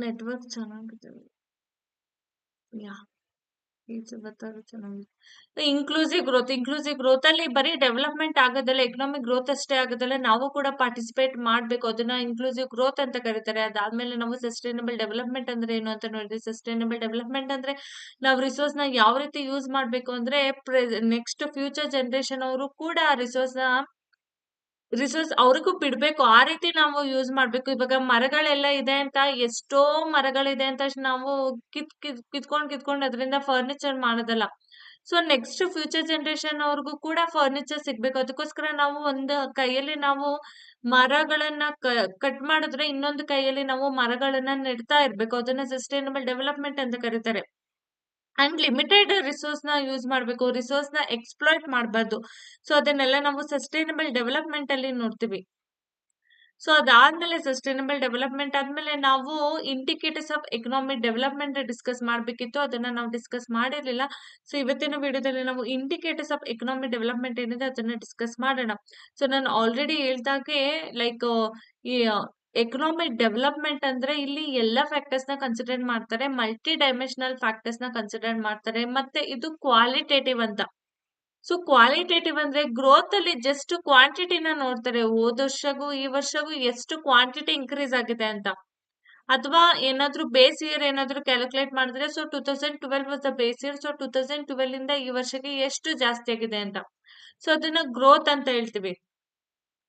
Network ಚೆನ್ನಾಗಿದೆ. ಯಾ ಚೆನ್ನಾಗಿದೆ. Inclusive growth, inclusive growth ಅಲ್ಲಿ ಬರೀ ಡೆವಲಪ್‌ಮೆಂಟ್ ಆಗೋದಲ್ಲ, ಎಕನಾಮಿಕ್ ಗ್ರೋತ್ ಅಷ್ಟೇ ಆಗೋದಲ್ಲ, ನಾವು ಕೂಡ ಪಾರ್ಟಿಸಿಪೇಟ್ ಮಾಡ್ಬೇಕು. ಅದನ್ನ ಇನ್ಕ್ಲೂಸಿವ್ ಗ್ರೋತ್ ಅಂತ ಕರೀತಾರೆ. ಅದಾದ್ಮೇಲೆ ನಾವು ಸಸ್ಟೈನಬಲ್ ಡೆವಲಪ್‌ಮೆಂಟ್ ಅಂದ್ರೆ ಏನು ಅಂತ ನೋಡಿದ್ರೆ ಸಸ್ಟೈನಬಲ್ ಡೆವಲಪ್‌ಮೆಂಟ್ ಅಂದ್ರೆ ನಾವು ರಿಸೋರ್ಸ್ನ ಯಾವ ರೀತಿ ಯೂಸ್ ಮಾಡಬೇಕು ಅಂದ್ರೆ ನೆಕ್ಸ್ಟ್ ಫ್ಯೂಚರ್ ಜನರೇಷನ್ ಅವರು ಕೂಡ ಆ ರಿಸೋರ್ಸ್‌ನ ರಿಸೋರ್ಸ್ ಅವ್ರಿಗೂ ಬಿಡ್ಬೇಕು. ಆ ರೀತಿ ನಾವು ಯೂಸ್ ಮಾಡ್ಬೇಕು. ಇವಾಗ ಮರಗಳೆಲ್ಲ ಇದೆ ಅಂತ, ಎಷ್ಟೋ ಮರಗಳಿದೆ ಅಂತ ನಾವು ಕಿತ್ ಕಿತ್, ಕಿತ್ಕೊಂಡ್ ಕಿತ್ಕೊಂಡ್ ಅದರಿಂದ ಫರ್ನಿಚರ್ ಮಾಡೋದಲ್ಲ. ಸೊ ನೆಕ್ಸ್ಟ್ ಫ್ಯೂಚರ್ ಜನರೇಷನ್ ಅವ್ರಿಗೂ ಕೂಡ ಫರ್ನಿಚರ್ ಸಿಗ್ಬೇಕು. ಅದಕ್ಕೋಸ್ಕರ ನಾವು ಒಂದು ಕೈಯಲ್ಲಿ ನಾವು ಮರಗಳನ್ನ ಕಟ್ ಮಾಡಿದ್ರೆ ಇನ್ನೊಂದು ಕೈಯಲ್ಲಿ ನಾವು ಮರಗಳನ್ನ ನೆಡ್ತಾ ಇರ್ಬೇಕು. ಅದನ್ನ ಸಸ್ಟೈನಬಲ್ ಡೆವಲಪ್‌ಮೆಂಟ್ ಅಂತ ಕರೀತಾರೆ. ಅಂಡ್ ಲಿಮಿಟೆಡ್ ರಿಸೋರ್ಸ್‌ನ ಯೂಸ್ ಮಾಡ್ಬೇಕು. ರಿಸೋರ್ಸ್‌ನ ಎಕ್ಸ್‌ಪ್ಲಾಯ್ಟ್ ಮಾಡಬಾರ್ದು ಸೊ ಅದನ್ನೆಲ್ಲ ನಾವು ಸಸ್ಟೈನಬಲ್ ಡೆವಲಪ್‌ಮೆಂಟ್ ಅಲ್ಲಿ ನೋಡ್ತೀವಿ. ಸೊ ಅದಾದ್ಮೇಲೆ ಸಸ್ಟೈನಬಲ್ ಡೆವಲಪ್‌ಮೆಂಟ್ ಆದ್ಮೇಲೆ ನಾವು indicators of economic development discuss ಮಾಡಬೇಕಿತ್ತು ಅದನ್ನ ನಾವು ಡಿಸ್ಕಸ್ ಮಾಡಿರಲಿಲ್ಲ ಸೊ ಇವತ್ತಿನ ವಿಡಿಯೋದಲ್ಲಿ ನಾವು ಇಂಡಿಕೇಟರ್ಸ್ ಆಫ್ ಎಕನಾಮಿಕ್ ಡೆವಲಪ್‌ಮೆಂಟ್ ಏನಿದೆ ಅದನ್ನ ಡಿಸ್ಕಸ್ ಮಾಡೋಣ. ಸೊ ನಾನು ಆಲ್ರೆಡಿ ಹೇಳ್ದಾಗೆ ಲೈಕ್ ಈ ಎಕನಾಮಿಕ್ ಡೆವಲಪ್‌ಮೆಂಟ್ ಅಂದ್ರೆ ಇಲ್ಲಿ ಎಲ್ಲ ಫ್ಯಾಕ್ಟರ್ಸ್ನ ಕನ್ಸಿಡರ್ ಮಾಡ್ತಾರೆ. ಮಲ್ಟಿ ಡೈಮೆನ್ಷನಲ್ ಫ್ಯಾಕ್ಟರ್ಸ್ನ ಕನ್ಸಿಡರ್ ಮಾಡ್ತಾರೆ. ಮತ್ತೆ ಇದು ಕ್ವಾಲಿಟೇಟಿವ್ ಅಂತ. ಸೊ ಕ್ವಾಲಿಟೇಟಿವ್ ಅಂದ್ರೆ ಗ್ರೋತ್ ಅಲ್ಲಿ ಜಸ್ಟ್ ಕ್ವಾಂಟಿಟಿನ ನೋಡ್ತಾರೆ. ಹೋದ ವರ್ಷಗೂ ಈ ವರ್ಷಗೂ ಎಷ್ಟು ಕ್ವಾಂಟಿಟಿ ಇನ್ಕ್ರೀಸ್ ಆಗಿದೆ ಅಂತ. ಅಥವಾ ಏನಾದ್ರು ಬೇಸ್ ಇಯರ್ ಏನಾದ್ರು ಕ್ಯಾಲ್ಕುಲೇಟ್ ಮಾಡಿದ್ರೆ so 2012 was the base year. So 2012 ಇಂದ ಈ ವರ್ಷಕ್ಕೆ ಎಷ್ಟು ಜಾಸ್ತಿ ಆಗಿದೆ ಅಂತ. ಸೊ ಅದನ್ನ ಗ್ರೋತ್ ಅಂತ ಹೇಳ್ತೀವಿ.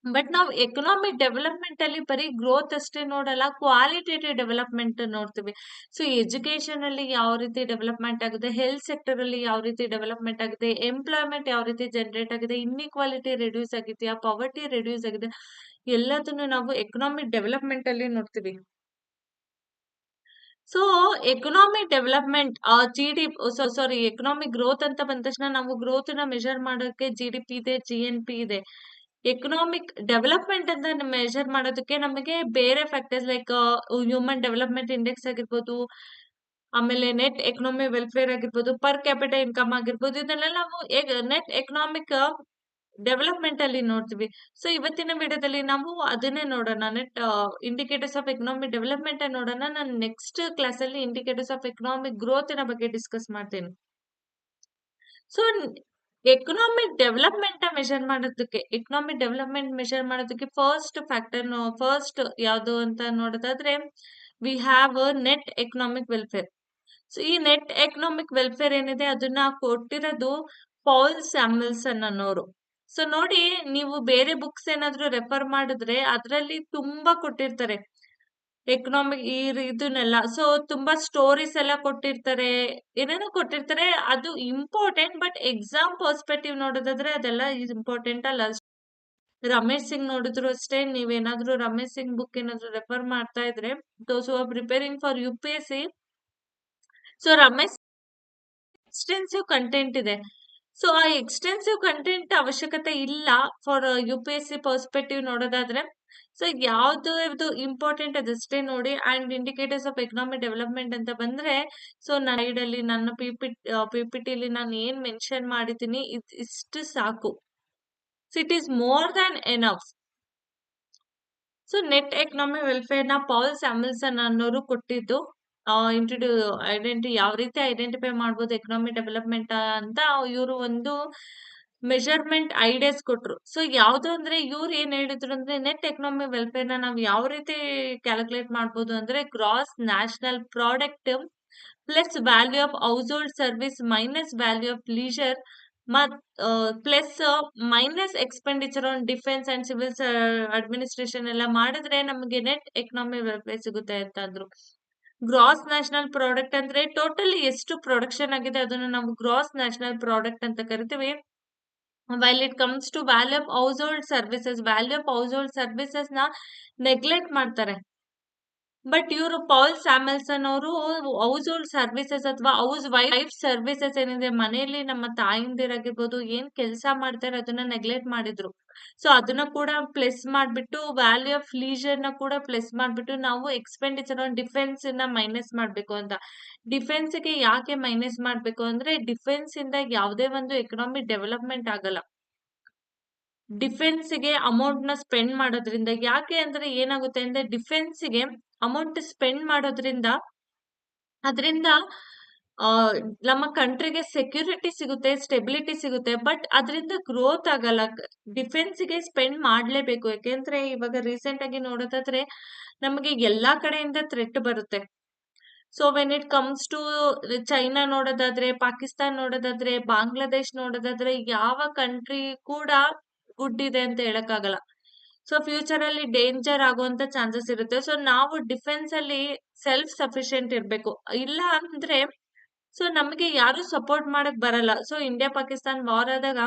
ಬಟ್ ನಾವು ಎಕನಾಮಿಕ್ ಡೆವಲಪ್‌ಮೆಂಟ್ ಅಲ್ಲಿ ಬರೀ ಗ್ರೋತ್ ಅಷ್ಟೇ ನೋಡಲ್ಲ. ಕ್ವಾಲಿಟೇಟಿವ್ ಡೆವಲಪ್‌ಮೆಂಟ್ ನೋಡ್ತೀವಿ. ಸೊ ಎಜುಕೇಶನ್ ಅಲ್ಲಿ ಯಾವ ರೀತಿ ಡೆವಲಪ್‌ಮೆಂಟ್ ಆಗಿದೆ, ಹೆಲ್ತ್ ಸೆಕ್ಟರ್ ಅಲ್ಲಿ ಯಾವ ರೀತಿ ಡೆವಲಪ್‌ಮೆಂಟ್ ಆಗಿದೆ, ಎಂಪ್ಲಾಯ್ಮೆಂಟ್ ಯಾವ ರೀತಿ ಜನರೇಟ್ ಆಗಿದೆ, ಇನ್‌ಇಕ್ವಾಲಿಟಿ ರೆಡ್ಯೂಸ್ ಆಗಿದೆಯಾ ಪಾವರ್ಟಿ ರೆಡ್ಯೂಸ್ ಆಗಿದೆ. ಎಲ್ಲದನ್ನು ನಾವು ಎಕನಾಮಿಕ್ ಡೆವಲಪ್‌ಮೆಂಟ್ ಅಲ್ಲಿ ನೋಡ್ತೀವಿ. So economic development G D sorry economic growth ಅಂತ ಬಂದ ತಕ್ಷಣ ನಾವು ಗ್ರೋತ್ನ ಮೆಷರ್ ಮಾಡೋಕೆ ಜಿಡಿಪಿ ಇದೆ, ಜಿಎನ್‌ಪಿ ಇದೆ. ಎಕನಾಮಿಕ್ ಡೆವಲಪ್‌ಮೆಂಟ್ ಅಂತ ಮೆಜರ್ ಮಾಡೋದಕ್ಕೆ ನಮಗೆ ಬೇರೆ factors like human development index ಆಗಿರ್ಬೋದು, ಆಮೇಲೆ ನೆಟ್ ಎಕನಾಮಿ ವೆಲ್ಫೇರ್ ಆಗಿರ್ಬೋದು, ಪರ್ ಕ್ಯಾಪಿಟಲ್ ಇನ್ಕಮ್ ಆಗಿರ್ಬೋದು, ಇದನ್ನೆಲ್ಲ ನಾವು ನೆಟ್ ಎಕನಾಮಿಕ್ ಡೆವಲಪ್‌ಮೆಂಟ್ ಅಲ್ಲಿ ನೋಡ್ತೀವಿ. ಸೊ ಇವತ್ತಿನ ವಿಡಿಯೋದಲ್ಲಿ ನಾವು ಅದನ್ನೇ ನೋಡೋಣ. Net indicators of economic development ನೋಡೋಣ. ನಾನು ನೆಕ್ಸ್ಟ್ ಕ್ಲಾಸ್ ಅಲ್ಲಿ ಇಂಡಿಕೇಟರ್ಸ್ ಆಫ್ ಎಕನಾಮಿಕ್ ಗ್ರೋತ್ ಬಗ್ಗೆ ಡಿಸ್ಕಸ್ ಮಾಡ್ತೀನಿ. ಸೊ ಎಕನಾಮಿಕ್ ಡೆವಲಪ್ಮೆಂಟ್ ಮೆಷರ್ ಮಾಡೋದಕ್ಕೆ ಎಕನಾಮಿಕ್ ಡೆವಲಪ್‌ಮೆಂಟ್ ಮೆಷರ್ ಮಾಡೋದಕ್ಕೆ ಫಸ್ಟ್ ಫ್ಯಾಕ್ಟರ್ ಫಸ್ಟ್ ಯಾವುದು ಅಂತ ನೋಡೋದಾದ್ರೆ we have net economic welfare. So ಈ ನೆಟ್ ಎಕನಾಮಿಕ್ ವೆಲ್ಫೇರ್ ಏನಿದೆ, ಅದನ್ನ ಕೊಟ್ಟಿರೋದು ಪೌಲ್ ಸ್ಯಾಮ್ಯುಯಲ್ಸನ್ ಅನ್ನೋರು. ಸೊ ನೋಡಿ, ನೀವು ಬೇರೆ ಬುಕ್ಸ್ ಏನಾದ್ರು ರೆಫರ್ ಮಾಡಿದ್ರೆ, ಅದರಲ್ಲಿ ತುಂಬಾ ಕೊಟ್ಟಿರ್ತಾರೆ. ಎಕನಾಮಿಕ್ ಈ ಇದನ್ನೆಲ್ಲ. ಸೊ ತುಂಬಾ ಸ್ಟೋರೀಸ್ ಎಲ್ಲ ಕೊಟ್ಟಿರ್ತಾರೆ. ಏನೇನೋ ಕೊಟ್ಟಿರ್ತಾರೆ. ಅದು ಇಂಪಾರ್ಟೆಂಟ್ ಬಟ್ ಎಕ್ಸಾಮ್ ಪರ್ಸ್ಪೆಕ್ಟಿವ್ ನೋಡೋದಾದ್ರೆ ಅದೆಲ್ಲ ಇಂಪಾರ್ಟೆಂಟ್ ಅಲ್ಲ. ರಮೇಶ್ ಸಿಂಗ್ ನೋಡಿದ್ರು ಅಷ್ಟೇ, ನೀವೇನಾದ್ರೂ ರಮೇಶ್ ಸಿಂಗ್ ಬುಕ್ ಏನಾದ್ರು ರೆಫರ್ ಮಾಡ್ತಾ ಇದ್ರೆ those are preparing for C so Ramesh extensive content ಇದೆ. ಸೊ ಆ ಎಕ್ಸ್‌ಟೆನ್ಸಿವ್ ಕಂಟೆಂಟ್ ಅವಶ್ಯಕತೆ ಇಲ್ಲ for U P S C perspective ನೋಡೋದಾದ್ರೆ. ಸೊ ಯಾವ್ದು ಇದು ಇಂಪಾರ್ಟೆಂಟ್ ಅದಷ್ಟೇ ನೋಡಿ and indicators of economic development ಅಂತ ಬಂದ್ರೆ ಸೊ ನನ್ನ ಅಲ್ಲಿ ನನ್ನ ಟಿ ಪಿಪಿಟಿಲಿ ನಾನು ಏನ್ ಮೆನ್ಷನ್ ಮಾಡಿದ್ದೀನಿ ಇಷ್ಟು ಸಾಕು. So it is more than enough. So net economy ವೆಲ್ಫೇರ್ನ Paul Samuelson ಅನ್ನೋರು ಕೊಟ್ಟಿದ್ದು. ಇಂಟ್ರೊಡ್ಯೂ ಐಡೆಂಟಿ ಯಾವ ರೀತಿ ಐಡೆಂಟಿಫೈ ಮಾಡ್ಬೋದು ಎಕನಾಮಿಕ್ ಡೆವಲಪ್‌ಮೆಂಟ್ ಅಂತ, ಇವರು ಒಂದು ಮೆಜರ್‌ಮೆಂಟ್ ಐಡಿಯಾಸ್ ಕೊಟ್ರು. ಸೊ ಯಾವ್ದು ಅಂದ್ರೆ ಇವ್ರು ಏನ್ ಹೇಳಿದ್ರು ಅಂದ್ರೆ ನೆಟ್ ಎಕನಾಮಿ ವೆಲ್ಫೇರ್ನ ನಾವು ಯಾವ ರೀತಿ ಕ್ಯಾಲ್ಕುಲೇಟ್ ಮಾಡ್ಬೋದು ಅಂದ್ರೆ gross national product plus value of household service minus value of leisure ಮತ್ plus minus expenditure on defence and civil administration ಎಲ್ಲ ಮಾಡಿದ್ರೆ ನಮಗೆ ನೆಟ್ ಎಕನಾಮಿ ವೆಲ್ಫೇರ್ ಸಿಗುತ್ತೆ ಅಂತ ಅಂದ್ರು. ಗ್ರಾಸ್ ನ್ಯಾಷನಲ್ ಪ್ರಾಡಕ್ಟ್ ಅಂದ್ರೆ ಟೋಟಲಿ ಎಷ್ಟು ಪ್ರೊಡಕ್ಷನ್ ಆಗಿದೆ ಅದನ್ನ ನಾವು ಗ್ರಾಸ್ ನ್ಯಾಷನಲ್ ಪ್ರಾಡಕ್ಟ್ ಅಂತ ಕರಿತೀವಿ. While it comes to value of household services value of household services neglect ಮಾಡ್ತಾರೆ. ಬಟ್ ಇವರು ಪೌಲ್ ಸ್ಯಾಮಲ್ಸನ್ ಅವರು ಹೌಸ್‌ಹೋಲ್ಡ್ ಸರ್ವಿಸಸ್ ಅಥವಾ ಹೌಸ್ ವೈಫ್ ಸರ್ವಿಸಸ್ ಏನಿದೆ, ಮನೆಯಲ್ಲಿ ನಮ್ಮ ತಾಯಿಂದಿರಾಗಿರ್ಬೋದು, ಏನ್ ಕೆಲಸ ಮಾಡ್ತಾರೆ ಅದನ್ನ ನೆಗ್ಲೆಕ್ಟ್ ಮಾಡಿದ್ರು. ಸೊ ಅದನ್ನ ಕೂಡ ಪ್ಲಸ್ ಮಾಡ್ಬಿಟ್ಟು ವ್ಯಾಲ್ಯೂ ಆಫ್ ಲೀಜರ್ನ ಕೂಡ ಪ್ಲಸ್ ಮಾಡ್ಬಿಟ್ಟು, ನಾವು ಎಕ್ಸ್‌ಪೆಂಡಿಚರ್ ಆನ್ನ ಮೈನಸ್ ಮಾಡ್ಬೇಕು ಅಂತ. ಡಿಫೆನ್ಸ್ಗೆ ಯಾಕೆ ಮೈನಸ್ ಮಾಡ್ಬೇಕು ಅಂದ್ರೆ ಡಿಫೆನ್ಸ್ ಇಂದ ಯಾವುದೇ ಒಂದು ಎಕನಾಮಿಕ್ ಡೆವಲಪ್‌ಮೆಂಟ್ ಆಗಲ್ಲ. ಡಿಫೆನ್ಸ್ಗೆ ಅಮೌಂಟ್ನ ಸ್ಪೆಂಡ್ ಮಾಡೋದ್ರಿಂದ, ಯಾಕೆ ಅಂದ್ರೆ ಏನಾಗುತ್ತೆ ಅಂದ್ರೆ ಡಿಫೆನ್ಸ್‌ಗೆ ಅಮೌಂಟ್ ಸ್ಪೆಂಡ್ ಮಾಡೋದ್ರಿಂದ, ಅದರಿಂದ ನಮ್ಮ ಕಂಟ್ರಿಗೆ ಸೆಕ್ಯೂರಿಟಿ ಸಿಗುತ್ತೆ ಸ್ಟೆಬಿಲಿಟಿ ಸಿಗುತ್ತೆ ಬಟ್ ಅದರಿಂದ ಗ್ರೋತ್ ಆಗಲ್ಲ. ಡಿಫೆನ್ಸ್ಗೆ ಸ್ಪೆಂಡ್ ಮಾಡಲೇಬೇಕು. ಯಾಕೆಂದ್ರೆ ಇವಾಗ ರೀಸೆಂಟ್ ಆಗಿ ನೋಡೋದಾದ್ರೆ ನಮಗೆ ಎಲ್ಲಾ ಕಡೆಯಿಂದ ಥ್ರೆಟ್ ಬರುತ್ತೆ. So when it comes to China ನೋಡೋದಾದ್ರೆ ಪಾಕಿಸ್ತಾನ್ ನೋಡೋದಾದ್ರೆ ಬಾಂಗ್ಲಾದೇಶ್ ನೋಡೋದಾದ್ರೆ, ಯಾವ ಕಂಟ್ರಿ ಕೂಡ ಗುಡ್ ಇದೆ ಅಂತ ಹೇಳಕ್ಕಾಗಲ್ಲ. ಸೊ ಫ್ಯೂಚರ್ ಅಲ್ಲಿ ಡೇಂಜರ್ ಆಗುವಂತ ಚಾನ್ಸಸ್ ಇರುತ್ತೆ. ಸೊ ನಾವು ಡಿಫೆನ್ಸ್ ಅಲ್ಲಿ ಸೆಲ್ಫ್ ಸಫಿಶಿಯಂಟ್ ಇರಬೇಕು. ಇಲ್ಲ ಅಂದ್ರೆ ಸೊ ನಮಗೆ ಯಾರು ಸಪೋರ್ಟ್ ಮಾಡಕ್ ಬರಲ್ಲ. ಸೊ ಇಂಡಿಯಾ ಪಾಕಿಸ್ತಾನ್ ವಾರ್ ಆದಾಗ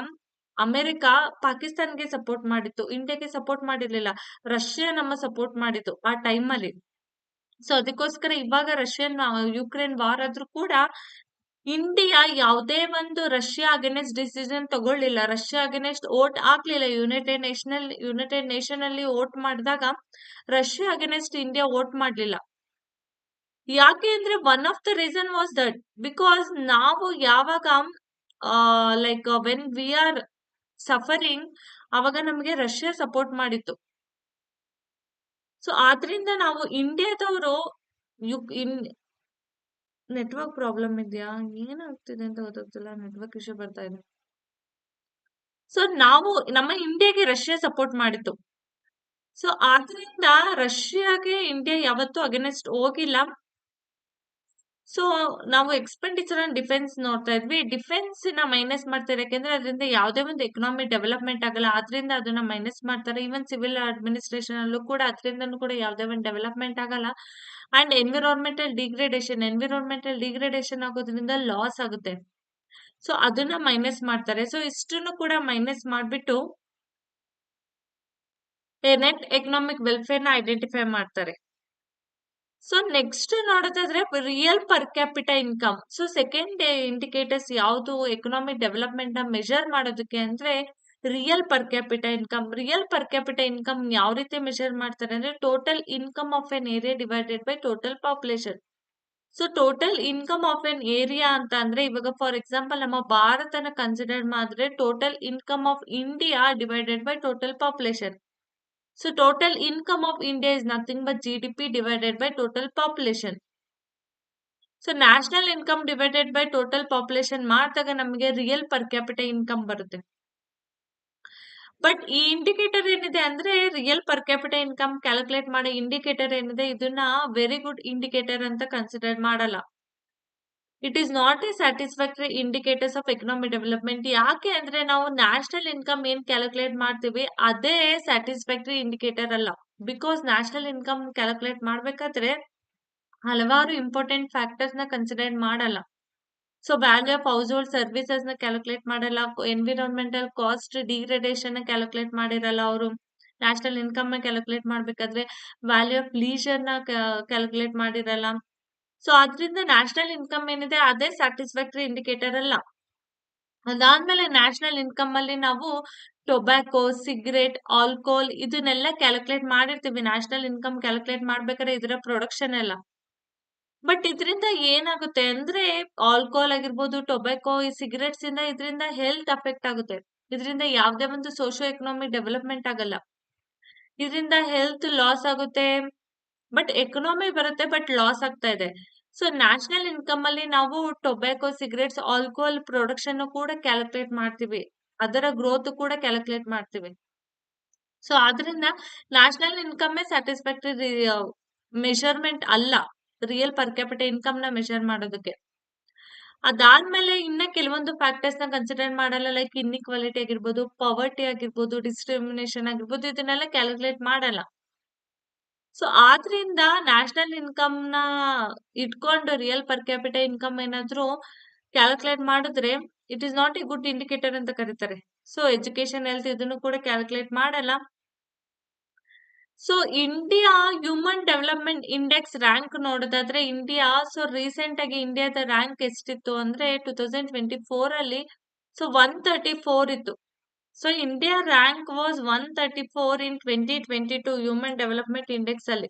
ಅಮೆರಿಕ ಪಾಕಿಸ್ತಾನ್ಗೆ ಸಪೋರ್ಟ್ ಮಾಡಿತ್ತು. ಇಂಡಿಯಾಗೆ ಸಪೋರ್ಟ್ ಮಾಡಿರ್ಲಿಲ್ಲ. ರಷ್ಯಾ ನಮ್ಮ ಸಪೋರ್ಟ್ ಮಾಡಿತ್ತು ಆ ಟೈಮ್ ಅಲ್ಲಿ. ಸೊ ಅದಕ್ಕೋಸ್ಕರ ಇವಾಗ ರಷ್ಯನ್ ಯುಕ್ರೇನ್ ವಾರ್ ಆದ್ರೂ ಕೂಡ ಇಂಡಿಯಾ ಯಾವುದೇ ಒಂದು ರಷ್ಯಾ ಅಗೇನೆಸ್ಟ್ ಡಿಸಿಷನ್ ತಗೊಳ್ಳಿಲ್ಲ. ರಷ್ಯಾ ಅಗೇನೆಸ್ಟ್ ಓಟ್ ಹಾಕ್ಲಿಲ್ಲ ಯುನೈಟೆಡ್ ನೇಷನಲ್ ಯುನೈಟೆಡ್ ನೇಷನ್ ಅಲ್ಲಿ ಓಟ್ ಮಾಡಿದಾಗ ರಷ್ಯಾ ಅಗೇನೆಸ್ಟ್ ಇಂಡಿಯಾ ಓಟ್ ಮಾಡ್ಲಿಲ್ಲ. ಯಾಕೆ ಅಂದ್ರೆ one of the reason was that because ನಾವು ಯಾವಾಗ like when we are suffering ಅವಾಗ ನಮಗೆ ರಷ್ಯಾ ಸಪೋರ್ಟ್ ಮಾಡಿತ್ತು. ಸೊ ಆದ್ರಿಂದ ನಾವು ಇಂಡಿಯಾದವರು ಯು, ಇನ್ ನೆಟ್ವರ್ಕ್ ಪ್ರಾಬ್ಲಮ್ ಇದೆಯಾ? ಏನಾಗ್ತಿದೆ ಅಂತ ಗೊತ್ತಾಗ್ತಿಲ್ಲ. ನೆಟ್ವರ್ಕ್ ಇಶ್ಯೂ ಬರ್ತಾ ಇದೆ. ಸೊ ನಾವು ನಮ್ಮ ಇಂಡಿಯಾಗೆ ರಷ್ಯಾ ಸಪೋರ್ಟ್ ಮಾಡಿತ್ತು ಸೊ ಆದ್ರಿಂದ ರಷ್ಯಾಗೆ ಇಂಡಿಯಾ ಯಾವತ್ತೂ ಅಗೇನೆಸ್ಟ್ ಹೋಗಿಲ್ಲ. ಸೊ ನಾವು ಎಕ್ಸ್ಪೆಂಡಿಚರ್ ಅಂಡ್ ಡಿಫೆನ್ಸ್ ನೋಡ್ತಾ ಇದ್ವಿ. ಡಿಫೆನ್ಸ್ನ ಮೈನಸ್ ಮಾಡ್ತಾರೆ. ಯಾಕೆಂದ್ರೆ ಅದರಿಂದ ಯಾವುದೇ ಒಂದು ಎಕನಾಮಿ ಡೆವಲಪ್ಮೆಂಟ್ ಆಗಲ್ಲ. ಆದ್ರಿಂದ ಅದನ್ನ ಮೈನಸ್ ಮಾಡ್ತಾರೆ. ಈವನ್ ಸಿವಿಲ್ ಅಡ್ಮಿನಿಸ್ಟ್ರೇಷನ್ ಅಲ್ಲೂ ಕೂಡ ಅದರಿಂದನೂ ಕೂಡ ಯಾವುದೇ ಒಂದು ಡೆವಲಪ್ಮೆಂಟ್ ಆಗಲ್ಲ. And environmental degradation environmental degradation ಆಗೋದ್ರಿಂದ ಲಾಸ್ ಆಗುತ್ತೆ. ಸೊ ಅದನ್ನ ಮೈನಸ್ ಮಾಡ್ತಾರೆ. ಸೊ ಇಷ್ಟನ್ನು ಕೂಡ ಮೈನಸ್ ಮಾಡ್ಬಿಟ್ಟು ನೆಟ್ ಎಕನಾಮಿಕ್ ವೆಲ್ಫೇರ್ನ ಐಡೆಂಟಿಫೈ ಮಾಡ್ತಾರೆ. ಸೊ ನೆಕ್ಸ್ಟ್ ನೋಡೋದಾದ್ರೆ real per capital income so second indicators ಯಾವುದು? ಎಕನಾಮಿಕ್ ಡೆವಲಪ್ಮೆಂಟ್ನ ಮೆಜರ್ ಮಾಡೋದಕ್ಕೆ ಅಂದ್ರೆ real per capital income real per capital income ಯಾವ ರೀತಿ ಮೆಷರ್ ಮಾಡ್ತಾರೆ ಅಂದ್ರೆ total income of an area divided by total population so total income of an area ಅಂತ ಅಂದ್ರೆ, ಇವಾಗ ಫಾರ್ ಎಕ್ಸಾಂಪಲ್ ನಮ್ಮ ಭಾರತನ ಕನ್ಸಿಡರ್ ಮಾಡಿದ್ರೆ total income of India divided by total population income of India is nothing but G D P divided by total population so national income divided by total population ಮಾಡಿದಾಗ ನಮಗೆ real per capital income ಬರುತ್ತೆ. But ಈ indicator ಏನಿದೆ ಅಂದ್ರೆ real per capital income calculate ಮಾಡೋ indicator ಏನಿದೆ, ಇದನ್ನ very good indicator ಅಂತ ಕನ್ಸಿಡರ್ ಮಾಡಲ್ಲ. It is not a satisfactory indicators of economic development ಯಾಕೆ ಅಂದ್ರೆ ನಾವು ನ್ಯಾಷನಲ್ ಇನ್ಕಮ್ ಏನ್ ಕ್ಯಾಲ್ಕುಲೇಟ್ ಮಾಡ್ತೀವಿ, ಅದೇ ಸ್ಯಾಟಿಸ್ಫ್ಯಾಕ್ಟರಿ ಇಂಡಿಕೇಟರ್ ಅಲ್ಲ. ಬಿಕಾಸ್ ನ್ಯಾಷನಲ್ ಇನ್ಕಮ್ ಕ್ಯಾಲ್ಕುಲೇಟ್ ಮಾಡ್ಬೇಕಾದ್ರೆ ಹಲವಾರು ಇಂಪಾರ್ಟೆಂಟ್ ಫ್ಯಾಕ್ಟರ್ಸ್ನ ಕನ್ಸಿಡರ್ ಮಾಡಲ್ಲ. So value of house hold ಸರ್ವಿಸಸ್ನ ಕ್ಯಾಲ್ಕುಲೇಟ್ ಮಾಡಲ್ಲ ಎನ್ವಿರಾನ್ಮೆಂಟಲ್ ಕಾಸ್ಟ್ ಡಿಗ್ರೇಡೇಷನ್ನ ಕ್ಯಾಲ್ಕುಲೇಟ್ ಮಾಡಿರಲ್ಲ ಅವರು. ನ್ಯಾಷನಲ್ ಇನ್ಕಮ್ನ ಕ್ಯಾಲ್ಕುಲೇಟ್ ಮಾಡ್ಬೇಕಾದ್ರೆ ವ್ಯಾಲ್ಯೂ ಆಫ್ ಲೀಜರ್ನ ಕ್ಯಾಲ್ಕುಲೇಟ್ ಮಾಡಿರಲ್ಲ. ಸೊ ಅದರಿಂದ ನ್ಯಾಷನಲ್ ಇನ್ಕಮ್ ಏನಿದೆ, ಅದೇ ಸ್ಯಾಟಿಸ್ಫ್ಯಾಕ್ಟರಿ ಇಂಡಿಕೇಟರ್ ಅಲ್ಲ. ಅದಾದ್ಮೇಲೆ ನ್ಯಾಷನಲ್ ಇನ್ಕಮ್ ಅಲ್ಲಿ ನಾವು ಟೊಬ್ಯಾಕೋ ಸಿಗರೇಟ್ ಆಲ್ಕೋಹಾಲ್ ಇದನ್ನೆಲ್ಲ ಕ್ಯಾಲ್ಕುಲೇಟ್ ಮಾಡಿರ್ತೀವಿ. ನ್ಯಾಷನಲ್ ಇನ್ಕಮ್ ಕ್ಯಾಲ್ಕುಲೇಟ್ ಮಾಡ್ಬೇಕಾದ್ರೆ ಇದರ ಪ್ರೊಡಕ್ಷನ್ ಎಲ್ಲ. ಬಟ್ ಇದರಿಂದ ಏನಾಗುತ್ತೆ ಅಂದ್ರೆ ಆಲ್ಕೋಹಾಲ್ ಆಗಿರ್ಬೋದು ಟೊಬ್ಯಾಕೋ ಈ ಸಿಗರೇಟ್ಸ್ ಇಂದ ಇದರಿಂದ ಹೆಲ್ತ್ ಅಫೆಕ್ಟ್ ಆಗುತ್ತೆ. ಇದರಿಂದ ಯಾವುದೇ ಒಂದು ಸೋಶಿಯೋ ಎಕನಾಮಿಕ್ ಡೆವಲಪ್ಮೆಂಟ್ ಆಗಲ್ಲ. ಇದರಿಂದ ಹೆಲ್ತ್ ಲಾಸ್ ಆಗುತ್ತೆ. ಬಟ್ ಎಕನಾಮಿ ಬರುತ್ತೆ ಬಟ್ ಲಾಸ್ ಆಗ್ತಾ ಇದೆ. ಸೊ ನ್ಯಾಷನಲ್ ಇನ್ಕಮ್ ಅಲ್ಲಿ ನಾವು ಟೊಬ್ಯಾಕೋ ಸಿಗರೇಟ್ಸ್ ಆಲ್ಕೋಹಾಲ್ ಪ್ರೊಡಕ್ಷನ್ ಕೂಡ ಕ್ಯಾಲ್ಕುಲೇಟ್ ಮಾಡ್ತೀವಿ. ಅದರ ಗ್ರೋತ್ ಕೂಡ ಕ್ಯಾಲ್ಕುಲೇಟ್ ಮಾಡ್ತೀವಿ. ಸೊ ಆದ್ರಿಂದ ನ್ಯಾಷನಲ್ ಇನ್ಕಮ್ ಸ್ಯಾಟಿಸ್ಫ್ಯಾಕ್ಟರಿ ಮೆಷರ್ಮೆಂಟ್ ಅಲ್ಲ. ರಿಯಲ್ ಪರ್ ಕ್ಯಾಪಿಟಲ್ ಇನ್ಕಮ್ನ ಮೆಷರ್ ಮಾಡೋದಕ್ಕೆ. ಅದಾದ್ಮೇಲೆ ಇನ್ನ ಕೆಲವೊಂದು ಫ್ಯಾಕ್ಟರ್ಸ್ನ ಕನ್ಸಿಡರ್ ಮಾಡಲ್ಲ. ಲೈಕ್ ಇನ್ಇಕ್ವಾಲಿಟಿ ಆಗಿರ್ಬೋದು ಪವರ್ಟಿ ಆಗಿರ್ಬೋದು ಡಿಸ್ಕ್ರಿಮಿನೇಷನ್ ಆಗಿರ್ಬೋದು, ಇದನ್ನೆಲ್ಲ ಕ್ಯಾಲ್ಕುಲೇಟ್ ಮಾಡಲ್ಲ. ಸೊ ಆದ್ರಿಂದ ನ್ಯಾಷನಲ್ ಇನ್ಕಮ್ನ ಇಟ್ಕೊಂಡು ರಿಯಲ್ ಪರ್ ಕ್ಯಾಪಿಟಲ್ ಇನ್ಕಮ್ ಏನಾದ್ರು ಕ್ಯಾಲ್ಕುಲೇಟ್ ಮಾಡಿದ್ರೆ it is not a good indicator ಅಂತ ಕರೀತಾರೆ. ಸೊ ಎಜುಕೇಶನ್ ಹೆಲ್ತ್ ಇದನ್ನು ಕೂಡ ಕ್ಯಾಲ್ಕುಲೇಟ್ ಮಾಡಲ್ಲ. So India human development index rank ನೋಡೋದಾದ್ರೆ ಇಂಡಿಯಾ ಸೊ ರೀಸೆಂಟ್ ಆಗಿ ಇಂಡಿಯಾದ ರ್ಯಾಂಕ್ ಎಷ್ಟಿತ್ತು ಅಂದ್ರೆ ಟೂ ತೌಸಂಡ್ ಟ್ವೆಂಟಿ ಫೋರ್ ಅಲ್ಲಿ ಸೊ ಒನ್ ತರ್ಟಿ ಫೋರ್ ಇತ್ತು. So India rank was one thirty four in twenty twenty two human development index ಅಲ್ಲಿ.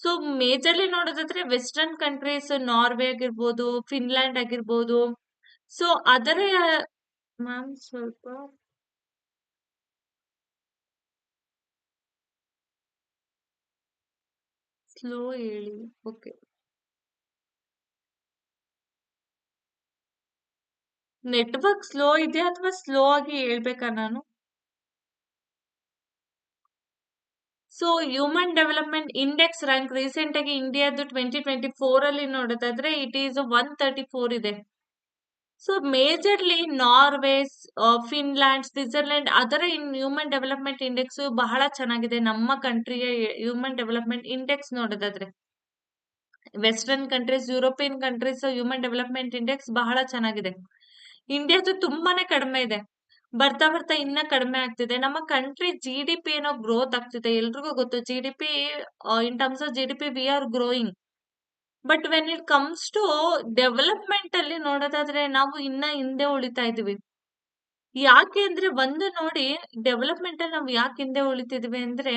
So majorly ನೋಡೋದಾದ್ರೆ western countries Norway ಆಗಿರ್ಬೋದು Finland ಆಗಿರ್ಬೋದು. ಸೊ ಅದರ ಮ್ಯಾಮ್ ಸ್ವಲ್ಪ. ಸ್ಲೋ ಹೇಳಿ. Okay network slow ಇದೆಯಾ ಅಥವಾ ಸ್ಲೋ ಆಗಿ ಹೇಳ್ಬೇಕಾ ನಾನು? So human development index rank recent ಆಗಿ ಇಂಡಿಯಾದು ಟ್ವೆಂಟಿ ಟ್ವೆಂಟಿ ಫೋರ್ ಅಲ್ಲಿ ನೋಡೋದಾದ್ರೆ it is one thirty four ಇದೆ so majorly Norway's Finland Switzerland ಅದರ ಇನ್ ಹ್ಯೂಮನ್ ಡೆವಲಪ್ಮೆಂಟ್ ಇಂಡೆಕ್ಸ್ ಬಹಳ ಚೆನ್ನಾಗಿದೆ. ನಮ್ಮ ಕಂಟ್ರಿಯ ಹ್ಯೂಮನ್ ಡೆವಲಪ್ಮೆಂಟ್ ಇಂಡೆಕ್ಸ್ ನೋಡೋದಾದ್ರೆ. Western countries European countries human development index ಬಹಳ ಚೆನ್ನಾಗಿದೆ. ಇಂಡಿಯಾದು ತುಂಬಾನೇ ಕಡಿಮೆ ಇದೆ. ಬರ್ತಾ ಬರ್ತಾ ಇನ್ನ ಕಡಿಮೆ ಆಗ್ತಿದೆ. ನಮ್ಮ ಕಂಟ್ರಿ ಜಿ ಡಿ ಪಿ ಏನೋ ಗ್ರೋತ್ ಆಗ್ತಿದೆ. ಎಲ್ರಿಗೂ ಗೊತ್ತು G D P in terms of G D P we are growing but when it comes to development ಅಲ್ಲಿ ನೋಡೋದಾದ್ರೆ ನಾವು ಇನ್ನ ಹಿಂದೆ ಉಳಿತಾ ಇದೀವಿ ಯಾಕೆ ಅಂದ್ರೆ ಒಂದು ನೋಡಿ ಡೆವಲಪ್ಮೆಂಟ್ ಅಲ್ಲಿ ನಾವು ಯಾಕೆ ಹಿಂದೆ ಉಳಿತಿದ್ವಿ ಅಂದ್ರೆ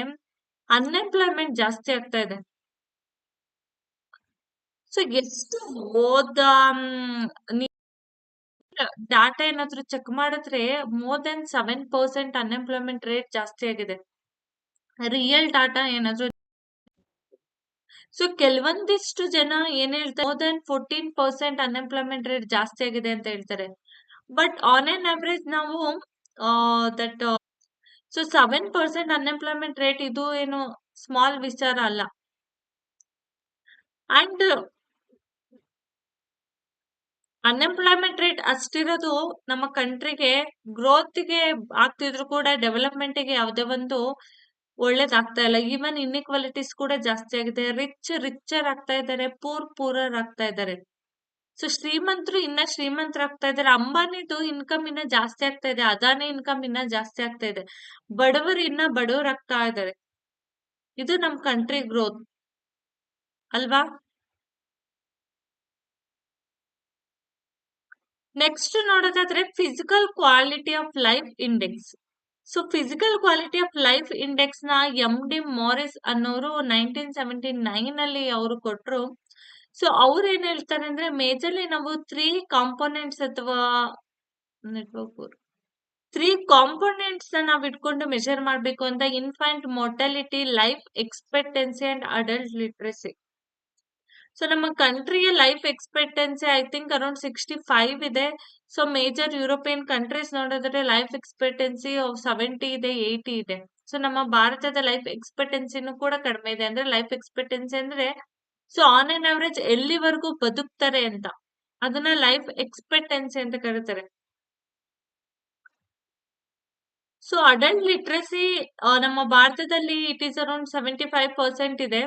ಅನ್ಎಂಪ್ಲಾಯ್ಮೆಂಟ್ ಜಾಸ್ತಿ ಆಗ್ತಾ ಇದೆ. ಸೊ ಎಷ್ಟು ಓದ ಡಾಟಾ ಏನಾದ್ರು ಚೆಕ್ ಮಾಡಿದ್ರೆ more than seven percent unemployment rate ಜಾಸ್ತಿ ಆಗಿದೆ. ರಿಯಲ್ ಡಾಟಾ ಏನಾದ್ರು ಸೊ ಕೆಲವೊಂದಿಷ್ಟು ಜನ ಏನ್ ಹೇಳ್ತಾರೆ? More than fourteen percent unemployment rate ಜಾಸ್ತಿ ಆಗಿದೆ ಅಂತ ಹೇಳ್ತಾರೆ. ಬಟ್ ಆನ್ ಎನ್ ಅವರೇಜ್ ನಾವು that so seven percent unemployment rate ಇದು ಏನು ಸ್ಮಾಲ್ ವಿಚಾರ ಅಲ್ಲ. ಅಂಡ್ ಅನ್ಎಂಪ್ಲಾಯ್ಮೆಂಟ್ ರೇಟ್ ಅಷ್ಟಿರೋದು ನಮ್ಮ ಕಂಟ್ರಿಗೆ ಗ್ರೋತ್ಗೆ ಆಗ್ತಿದ್ರು ಕೂಡ ಡೆವಲಪ್ಮೆಂಟ್ಗೆ ಯಾವುದೇ ಒಂದು ಒಳ್ಳೇದಾಗ್ತಾ ಇಲ್ಲ. ಈವನ್ ಇನ್ಇಕ್ವಾಲಿಟೀಸ್ ಕೂಡ ಜಾಸ್ತಿ ಆಗಿದೆ. ರಿಚ್ ರಿಚರ್ ಆಗ್ತಾ ಇದ್ದಾರೆ. ಪೂರ್ ಪೂರರ್ ಆಗ್ತಾ ಇದ್ದಾರೆ. ಸೊ ಶ್ರೀಮಂತರು ಇನ್ನ ಶ್ರೀಮಂತರಾಗ್ತಾ ಇದ್ದಾರೆ. ಅಂಬಾನಿದು ಇನ್ಕಮ್ ಇನ್ನ ಜಾಸ್ತಿ ಆಗ್ತಾ ಇದೆ. ಅದಾನಿ ಇನ್ಕಮ್ ಇನ್ನ ಜಾಸ್ತಿ ಆಗ್ತಾ ಇದೆ. ಬಡವರು ಇನ್ನ ಬಡವರಾಗ್ತಾ ಇದ್ದಾರೆ. ಇದು ನಮ್ ಕಂಟ್ರಿ ಗ್ರೋತ್ ಅಲ್ವಾ? ನೆಕ್ಸ್ಟ್ ನೋಡೋದಾದ್ರೆ physical quality of life index so physical quality of life ಇಂಡೆಕ್ಸ್ನ M D Morris ಅನ್ನೋರು ನೈನ್ಟೀನ್ ಸೆವೆಂಟಿ ನೈನ್ ಅಲ್ಲಿ ಅವರು ಕೊಟ್ರು. ಸೊ ಅವ್ರು ಏನ್ ಹೇಳ್ತಾರೆ ಅಂದ್ರೆ ಮೇಜರ್ಲಿ ನಾವು ತ್ರೀ ಕಾಂಪೋನೆಂಟ್ಸ್ ಅಥವಾ ನೆಟ್ವರ್ಕ್ ತ್ರೀ ಕಾಂಪೋನೆಂಟ್ಸ್ ನಾವು ಇಟ್ಕೊಂಡು ಮೆಷರ್ ಮಾಡಬೇಕು ಅಂತ infant mortality life expectancy and adult literacy so ನಮ್ಮ ಕಂಟ್ರಿಯ life expectancy I think around sixty five ಇದೆ. ಸೊ ಮೇಜರ್ ಯುರೋಪಿಯನ್ ಕಂಟ್ರೀಸ್ ನೋಡಿದ್ರೆ ಲೈಫ್ ಎಕ್ಸ್ಪೆಕ್ಟೆನ್ಸಿ ಸೆವೆಂಟಿ ಇದೆ ಏಯ್ಟಿ ಇದೆ. ಸೊ ನಮ್ಮ ಭಾರತದ ಲೈಫ್ ಎಕ್ಸ್ಪೆಕ್ಟೆನ್ಸಿನೂ ಕೂಡ ಕಡಿಮೆ ಇದೆ. ಅಂದ್ರೆ ಲೈಫ್ ಎಕ್ಸ್ಪೆಕ್ಟೆನ್ಸಿ ಅಂದ್ರೆ ಸೊ ಆನ್ ಎನ್ ಅವರೇಜ್ ಎಲ್ಲಿವರೆಗೂ ಬದುಕ್ತಾರೆ ಅಂತ. ಅದನ್ನ ಲೈಫ್ ಎಕ್ಸ್ಪೆಕ್ಟೆನ್ಸಿ ಅಂತ ಕರೀತಾರೆ. ಸೊ ಅಡಲ್ಟ್ ಲಿಟ್ರಸಿ ನಮ್ಮ ಭಾರತದಲ್ಲಿ it is around seventy five percent ಇದೆ.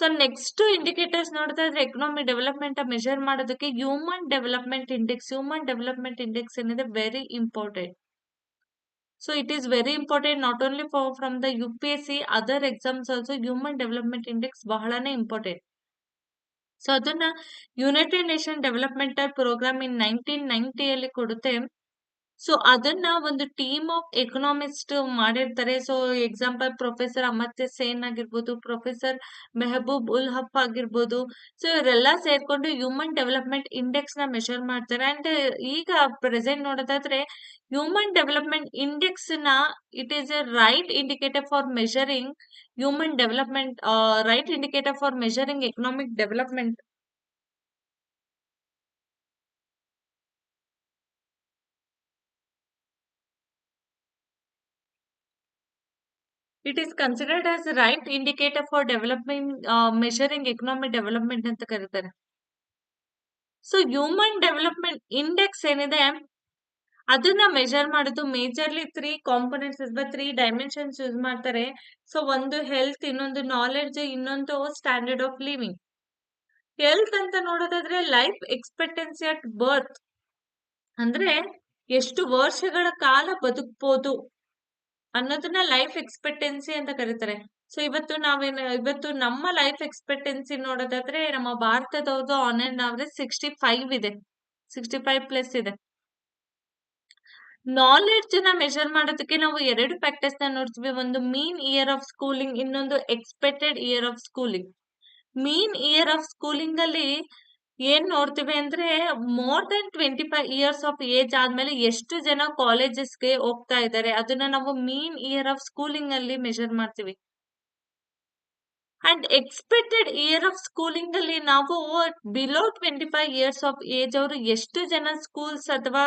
ಸೊ ನೆಕ್ಸ್ಟ್ ಇಂಡಿಕೇಟರ್ಸ್ ನೋಡ್ತಾ ಇದ್ರೆ ಎಕನಾಮಿ ಡೆವಲಪ್ಮೆಂಟ್ ಮೆಷರ್ ಮಾಡೋದಕ್ಕೆ human development index human development index ಏನಿದೆ very important so it is very important not only for from the U P S C other exams also human development index ಬಹಳನೇ important so ಅದನ್ನ united nation developmental program in nineteen ನೈನ್ಟಿಯಲ್ಲಿ ಕೊಡುತ್ತೆ. So ಅದನ್ನ ಒಂದು team of economist ಮಾಡಿರ್ತಾರೆ. So example professor Amartya Sen ಆಗಿರ್ಬೋದು professor Mahbub ul Haq ಆಗಿರ್ಬೋದು. So ಇವರೆಲ್ಲ ಸೇರ್ಕೊಂಡು ಹ್ಯೂಮನ್ ಡೆವಲಪ್ಮೆಂಟ್ ಇಂಡೆಕ್ಸ್ನ ಮೆಷರ್ ಮಾಡ್ತಾರೆ. ಅಂಡ್ ಈಗ ಪ್ರೆಸೆಂಟ್ ನೋಡೋದಾದ್ರೆ human development ಇಂಡೆಕ್ಸ್ನ it is a right indicator for measuring human development right indicator for measuring economic development it is considered as right indicator for development measuring economic development ಅಂತ ಕರೀತಾರೆ. So human development index ಏನಿದೆ? ಅದನ್ನ measure ಮಾಡೋದು majorly three components ಅಥವಾ three dimensions use ಮಾಡ್ತಾರೆ. So ಒಂದು health ಇನ್ನೊಂದು knowledge ಇನ್ನೊಂದು ಸ್ಟ್ಯಾಂಡರ್ಡ್ ಆಫ್ ಲಿವಿಂಗ್ ಹೆಲ್ತ್ ಅಂತ ನೋಡೋದಾದ್ರೆ ಲೈಫ್ ಎಕ್ಸ್ಪೆಕ್ಟೆನ್ಸಿ ಅಟ್ ಬರ್ತ್ ಅಂದ್ರೆ ಎಷ್ಟು ವರ್ಷಗಳ ಕಾಲ ಬದುಕ್ಬೋದು. ಅನ್ನೋದನ್ನ ಲೈಫ್ ಎಕ್ಸ್ಪೆಕ್ಟೆನ್ಸಿ ಅಂತ ಕರೀತಾರೆ. ಸೊ ಇವತ್ತು ನಾವೇನು, ಇವತ್ತು ನಮ್ಮ ಲೈಫ್ ಎಕ್ಸ್ಪೆಕ್ಟೆನ್ಸಿ ನೋಡೋದಾದ್ರೆ ನಮ್ಮ ಭಾರತದವ್ರದ್ದು on an average sixty five ಇದೆ. ಸಿಕ್ಸ್ಟಿ ಫೈವ್ ಪ್ಲಸ್ ಇದೆ. ನಾಲೆಡ್ಜ್ನ ಮೆಷರ್ ಮಾಡೋದಕ್ಕೆ ನಾವು ಎರಡು ಫ್ಯಾಕ್ಟರ್ಸ್ನ ನೋಡ್ತೀವಿ. ಒಂದು ಮೀನ್ ಇಯರ್ ಆಫ್ ಸ್ಕೂಲಿಂಗ್ ಇನ್ನೊಂದು expected year of schooling mean year of schooling ಅಲ್ಲಿ ಏನ್ ನೋಡ್ತೀವಿ ಅಂದ್ರೆ more than twenty five years of age ಆದ್ಮೇಲೆ ಎಷ್ಟು ಜನ ಕಾಲೇಜಸ್ಗೆ ಹೋಗ್ತಾ ಇದ್ದಾರೆ ಅದನ್ನ ನಾವು ಮೀನ್ ಇಯರ್ ಆಫ್ ಸ್ಕೂಲಿಂಗ್ ಅಲ್ಲಿ ಮೆಷರ್ ಮಾಡ್ತೀವಿ. And expected year of schooling ಅಲ್ಲಿ ನಾವು below twenty five years of age ಅವರು ಎಷ್ಟು ಜನ ಸ್ಕೂಲ್ಸ್ ಅಥವಾ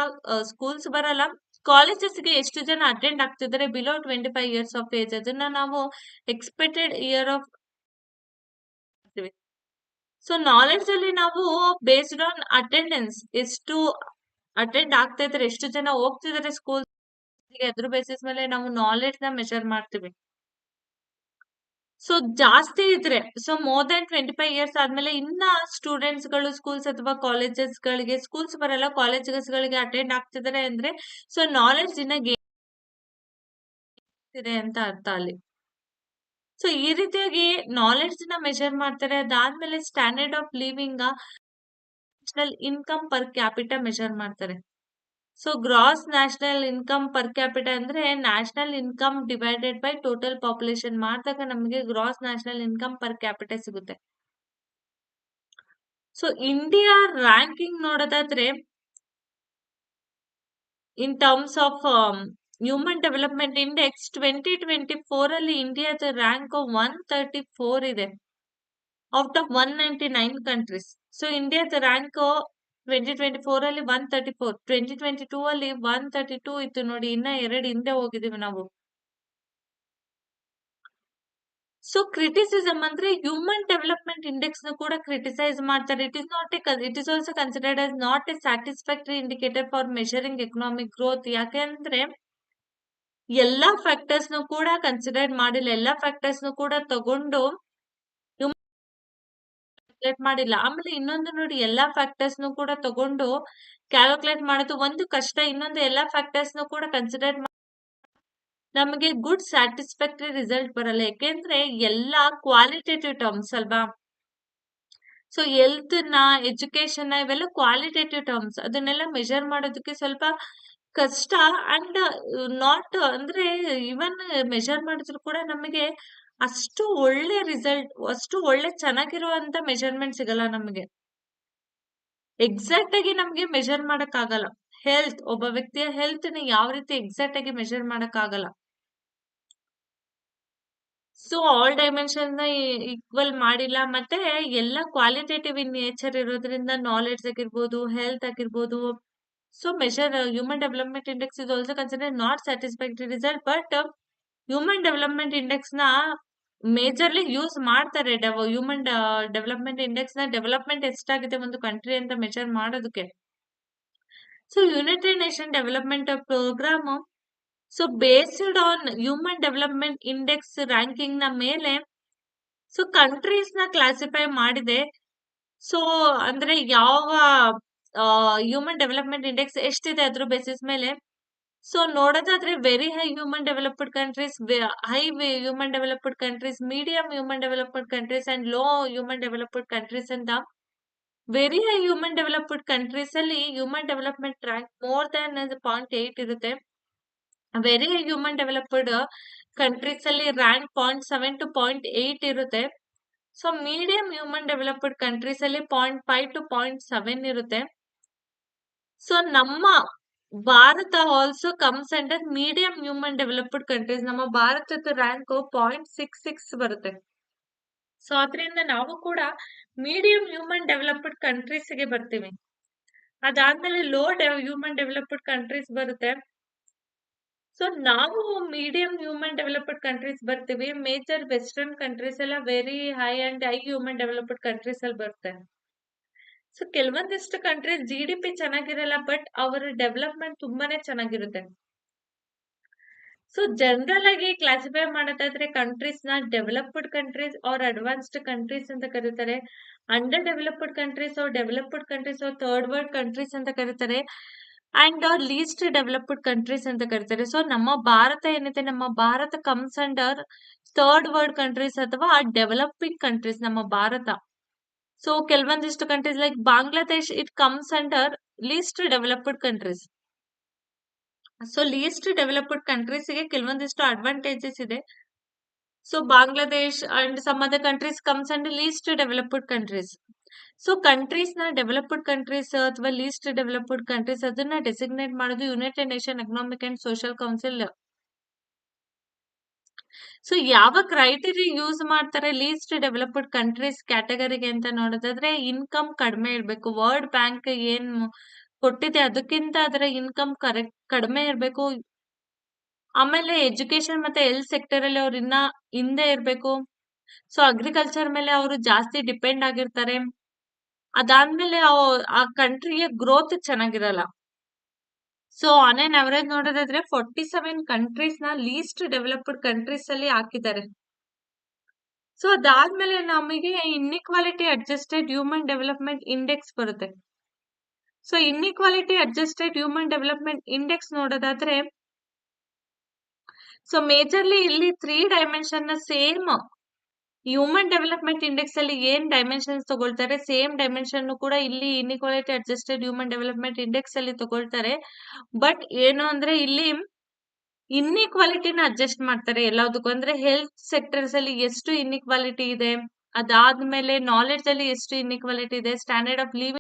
ಸ್ಕೂಲ್ಸ್ ಬರಲ್ಲ ಕಾಲೇಜಸ್ಗೆ ಎಷ್ಟು ಜನ ಅಟೆಂಡ್ ಆಗ್ತಿದ್ದಾರೆ below twenty five years of age ಅದನ್ನ ನಾವು expected year of so knowledge ಅಲ್ಲಿ ನಾವು ಬೇಸ್ಡ್ ಆನ್ ಅಟೆಂಡೆನ್ಸ್ ಎಷ್ಟು ಅಟೆಂಡ್ ಆಗ್ತಾ ಇದಾರೆ ಎಷ್ಟು ಜನ ಹೋಗ್ತಿದ್ದಾರೆ ಸ್ಕೂಲ್ ಅದ್ರ ಬೇಸಿಸ್ ಮೇಲೆ ನಾವು ನಾಲೆಡ್ಜ್ನ ಮೆಷರ್ ಮಾಡ್ತೀವಿ. ಸೊ ಜಾಸ್ತಿ ಇದ್ರೆ so more than twenty five years ಆದ್ಮೇಲೆ ಇನ್ನ ಸ್ಟೂಡೆಂಟ್ಸ್ಗಳು ಸ್ಕೂಲ್ಸ್ ಅಥವಾ ಕಾಲೇಜಸ್ ಗಳಿಗೆ ಸ್ಕೂಲ್ಸ್ ಬರಲ್ಲ ಕಾಲೇಜಸ್ ಗಳಿಗೆ ಅಟೆಂಡ್ ಆಗ್ತಿದ್ದಾರೆ ಅಂದ್ರೆ ಸೊ ನಾಲೆಡ್ಜ್ ಇನ್ನ ಇದೆ ಅಂತ ಅರ್ಥ ಅಲ್ಲಿ. ಸೊ ಈ ರೀತಿಯಾಗಿ ನಾಲೆಡ್ಜ್ನ ಮೆಷರ್ ಮಾಡ್ತಾರೆ. ಅದಾದ್ಮೇಲೆ standard of living national income per capita measure ಮಾಡ್ತಾರೆ. So gross national income per capita ಅಂದ್ರೆ national income divided by total population ಮಾಡಿದಾಗ ನಮಗೆ gross national income per capita ಸಿಗುತ್ತೆ. ಸೊ ಇಂಡಿಯಾ ರ್ಯಾಂಕಿಂಗ್ ನೋಡೋದಾದ್ರೆ in terms of human development index twenty twenty four ಅಲ್ಲಿ ಇಂಡಿಯಾದ rank one thirty four ಇದೆ. Out of one ninety nine countries so ಇಂಡಿಯಾದ rank twenty twenty four ಅಲ್ಲಿ one thirty four twenty twenty two ಅಲ್ಲಿ one thirty two ಇತ್ತು ನೋಡಿ, ಇನ್ನ ಎರಡು ಹಿಂದೆ ಹೋಗಿದೀವಿ ನಾವು. ಸೊ ಕ್ರಿಟಿಸಿಸಮ್ ಅಂದ್ರೆ ಹ್ಯೂಮನ್ ಡೆವಲಪ್ಮೆಂಟ್ ಇಂಡೆಕ್ಸ್ನ ಕೂಡ ಕ್ರಿಟಿಸೈಸ್ ಮಾಡ್ತಾರೆ. It is not a it is also considered as not a satisfactory indicator for measuring economic growth ಯಾಕೆಂದ್ರೆ ಎಲ್ಲಾ ಫ್ಯಾಕ್ಟರ್ಸ್ ನು ಕೂಡ ಕನ್ಸಿಡರ್ ಮಾಡಿಲ್ಲ. ಎಲ್ಲಾ ಫ್ಯಾಕ್ಟರ್ಸ್ ನು ಕೂಡ ತಗೊಂಡು ಕ್ಯಾಲ್ಕುಲೇಟ್ ಮಾಡಿಲ್ಲ. ಆಮೇಲೆ ಇನ್ನೊಂದು ನೋಡಿ, ಎಲ್ಲಾ ಫ್ಯಾಕ್ಟರ್ಸ್ ನು ಕೂಡ ತಗೊಂಡು ಕ್ಯಾಲ್ಕುಲೇಟ್ ಮಾಡೋದು ಒಂದು ಕಷ್ಟ. ಇನ್ನೊಂದು ಎಲ್ಲಾ ಫ್ಯಾಕ್ಟರ್ಸ್ ನು ಕೂಡ ಕನ್ಸಿಡರ್ ನಮಗೆ ಗುಡ್ ಸ್ಯಾಟಿಸ್ಫ್ಯಾಕ್ಟರಿ ರಿಸಲ್ಟ್ ಬರಲ್ಲ. ಯಾಕೆಂದ್ರೆ ಎಲ್ಲಾ ಕ್ವಾಲಿಟೇಟಿವ್ ಟರ್ಮ್ಸ್ ಅಲ್ವಾ? ಸೊ ಹೆಲ್ತ್ನ ಎಜುಕೇಶನ್ ಇವೆಲ್ಲ ಕ್ವಾಲಿಟೇಟಿವ್ ಟರ್ಮ್ಸ್ ಅದನ್ನೆಲ್ಲ ಮೆಜರ್ ಮಾಡೋದಕ್ಕೆ ಸ್ವಲ್ಪ ಕಷ್ಟ ಅಂಡ್ ನಾಟ್ ಅಂದ್ರೆ ಇವನ್ ಮೆಜರ್ ಮಾಡಿದ್ರು ಕೂಡ ನಮಗೆ ಅಷ್ಟು ಒಳ್ಳೆ ರಿಸಲ್ಟ್ ಅಷ್ಟು ಒಳ್ಳೆ ಚೆನ್ನಾಗಿರುವಂತ ಮೆಜರ್ಮೆಂಟ್ ಸಿಗಲ್ಲ ನಮಗೆ. ಎಕ್ಸಾಕ್ಟ್ ಆಗಿ ನಮ್ಗೆ ಮೆಷರ್ ಮಾಡಕ್ ಆಗಲ್ಲ ಹೆಲ್ತ್ ಒಬ್ಬ ವ್ಯಕ್ತಿಯ ಹೆಲ್ತ್ನ ಯಾವ ರೀತಿ ಎಕ್ಸಾಕ್ಟ್ ಆಗಿ ಮೆಷರ್ ಮಾಡಕ್ ಆಗಲ್ಲ ಸೊ ಆಲ್ ಡೈಮೆನ್ಷನ್ ಈಕ್ವಲ್ ಮಾಡಿಲ್ಲ. ಮತ್ತೆ ಎಲ್ಲ ಕ್ವಾಲಿಟೇಟಿವ್ ಇನ್ ನೇಚರ್ ಇರೋದ್ರಿಂದ ನಾಲೆಡ್ಜ್ ಆಗಿರ್ಬೋದು ಹೆಲ್ತ್ ಆಗಿರ್ಬೋದು so measure human development index is also consider not satisfactory result but human development ಇಂಡೆಕ್ಸ್ನ majorly use ಮಾಡ್ತಾರೆ. ಹ್ಯೂಮನ್ ಡೆವಲಪ್ಮೆಂಟ್ ಇಂಡೆಕ್ಸ್ನ ಡೆವಲಪ್ಮೆಂಟ್ ಎಷ್ಟಾಗಿದೆ ಒಂದು ಕಂಟ್ರಿ ಅಂತ ಮೆಜರ್ ಮಾಡೋದಕ್ಕೆ. So United Nation Development Programme so based on human development index ರ್ಯಾಂಕಿಂಗ್ನ ಮೇಲೆ so ಕಂಟ್ರೀಸ್ನ classify ಮಾಡಿದೆ. So ಅಂದ್ರೆ ಯಾವ ಹ್ಯೂಮನ್ ಡೆವಲಪ್ಮೆಂಟ್ ಇಂಡೆಕ್ಸ್ ಎಷ್ಟಿದೆ ಅದ್ರ ಬೇಸಿಸ್ ಮೇಲೆ? ಸೊ ನೋಡೋದಾದ್ರೆ very high human developed countries high human developed countries medium human developed countries and low human developed countries ಅಂತ. Very high human developed countries ಅಲ್ಲಿ human development rank more than point eight ಇರುತ್ತೆ. Very high human developed countries ಅಲ್ಲಿ rank point seven to point eight ಇರುತ್ತೆ. So medium human developed countries ಅಲ್ಲಿ point five to point seven ಇರುತ್ತೆ. So ನಮ್ಮ Bharat also comes under medium human developed countries ನಮ್ಮ ಭಾರತದ rank point six six ಬರುತ್ತೆ. So ಅದರಿಂದ ನಾವು ಕೂಡ ಮೀಡಿಯಂ ಹ್ಯೂಮನ್ ಡೆವಲಪ್ಡ್ ಕಂಟ್ರೀಸ್ಗೆ ಬರ್ತೀವಿ. ಅದಾದ್ಮೇಲೆ ಲೋ ಹ್ಯೂಮನ್ ಡೆವಲಪ್ಡ್ ಕಂಟ್ರೀಸ್ ಬರುತ್ತೆ. ಸೊ ನಾವು ಮೀಡಿಯಂ ಹ್ಯೂಮನ್ ಡೆವಲಪ್ಡ್ ಕಂಟ್ರೀಸ್ ಬರ್ತೀವಿ. ಮೇಜರ್ ವೆಸ್ಟರ್ನ್ ಕಂಟ್ರೀಸ್ ಎಲ್ಲ very high and high human developed countries ಅಲ್ಲಿ ಬರುತ್ತೆ. ಸೊ ಕೆಲವೊಂದಿಷ್ಟು ಕಂಟ್ರೀಸ್ ಜಿ ಡಿ ಪಿ ಚೆನ್ನಾಗಿರಲ್ಲ ಬಟ್ ಅವರ ಡೆವಲಪ್ಮೆಂಟ್ ತುಂಬಾನೇ ಚೆನ್ನಾಗಿರುತ್ತೆ. ಸೊ ಜನರಲ್ ಆಗಿ ಕ್ಲಾಸಿಫೈ ಮಾಡೋದಾದ್ರೆ ಕಂಟ್ರೀಸ್ನ developed countries or advanced countries ಅಂತ ಕರೀತಾರೆ. Under developed countries or developed countries or third world countries ಅಂತ ಕರೀತಾರೆ. ಅಂಡ್ ಲೀಸ್ಟ್ ಡೆವಲಪ್ಡ್ ಕಂಟ್ರೀಸ್ ಅಂತ ಕರೀತಾರೆ. ಸೊ ನಮ್ಮ ಭಾರತ ಏನಿದೆ, ನಮ್ಮ Bharat comes under third world countries ಅಥವಾ ಡೆವಲಪಿಂಗ್ ಕಂಟ್ರೀಸ್ ನಮ್ಮ ಭಾರತ. ಸೊ ಕೆಲವೊಂದಿಷ್ಟು countries like Bangladesh it comes under least developed countries so least developed ಕಂಟ್ರೀಸ್ಗೆ ಕೆಲವೊಂದಿಷ್ಟು ಅಡ್ವಾಂಟೇಜಸ್ ಇದೆ so Bangladesh and some other countries comes and least developed countries so ಕಂಟ್ರೀಸ್ನ developed countries ಅಥವಾ least developed countries ಅದನ್ನ designate ಮಾಡೋದು United Nation Economic and Social Council so ಯಾವ criteria use ಮಾಡ್ತಾರೆ? Least developed countries ಕ್ಯಾಟಗರಿಗೆ ಅಂತ ನೋಡೋದಾದ್ರೆ income ಕಡಿಮೆ ಇರಬೇಕು. ವರ್ಲ್ಡ್ ಬ್ಯಾಂಕ್ ಏನ್ ಕೊಟ್ಟಿದೆ, ಅದಕ್ಕಿಂತ ಅದರ ಇನ್ಕಮ್ ಕರೆಕ್ಟ್ ಕಡಿಮೆ ಇರಬೇಕು. ಆಮೇಲೆ ಎಜುಕೇಶನ್ ಮತ್ತೆ ಹೆಲ್ತ್ ಸೆಕ್ಟರ್ ಅಲ್ಲಿ ಅವ್ರು ಇನ್ನ ಹಿಂದೆ ಇರಬೇಕು. ಸೊ ಅಗ್ರಿಕಲ್ಚರ್ ಮೇಲೆ ಅವರು ಜಾಸ್ತಿ ಡಿಪೆಂಡ್ ಆಗಿರ್ತಾರೆ. ಅದಾದ್ಮೇಲೆ ಆ ಕಂಟ್ರಿಗೆ ಗ್ರೋತ್ ಚೆನ್ನಾಗಿರಲ್ಲ. ಸೊ ಆನ್ ಆನ್ ಅವರೇಜ್ ನೋಡೋದಾದ್ರೆ ಫೋರ್ಟಿ ಸೆವೆನ್ ಕಂಟ್ರೀಸ್ನ ಲೀಸ್ಟ್ ಡೆವಲಪ್ಡ್ ಕಂಟ್ರೀಸ್ ಅಲ್ಲಿ ಹಾಕಿದ್ದಾರೆ. ಸೊ ಅದಾದ್ಮೇಲೆ ನಮಗೆ inequality adjusted human development index ಬರುತ್ತೆ. So inequality adjusted human development index ನೋಡೋದಾದ್ರೆ ಸೊ ಮೇಜರ್ಲಿ ಇಲ್ಲಿ ತ್ರೀ ಡೈಮೆನ್ಷನ್ನ ಸೇಮ್ ಹ್ಯೂಮನ್ ಡೆವಲಪ್ಮೆಂಟ್ ಇಂಡೆಕ್ಸ್ ಅಲ್ಲಿ ಏನ್ ಡೈಮೆನ್ಷನ್ಸ್ ತಗೊಳ್ತಾರೆ ಸೇಮ್ ಡೈಮೆನ್ಷನ್ ಕೂಡ ಇಲ್ಲಿ inequality adjusted human development index ಅಲ್ಲಿ ತಗೊಳ್ತಾರೆ. ಬಟ್ ಏನು ಅಂದ್ರೆ ಇಲ್ಲಿ ಇನ್ಇಕ್ವಾಲಿಟಿನ ಅಡ್ಜಸ್ಟ್ ಮಾಡ್ತಾರೆ ಎಲ್ಲದಕ್ಕೂ ಅಂದ್ರೆ ಹೆಲ್ತ್ ಸೆಕ್ಟರ್ಸ್ ಅಲ್ಲಿ ಎಷ್ಟು ಇನ್ಇಕ್ವಾಲಿಟಿ ಇದೆ, ಅದಾದ್ಮೇಲೆ ನಾಲೆಡ್ಜ್ ಅಲ್ಲಿ ಎಷ್ಟು ಇನ್ಇಕ್ವಾಲಿಟಿ ಇದೆ ಸ್ಟ್ಯಾಂಡರ್ಡ್ ಆಫ್ ಲಿವಿಂಗ್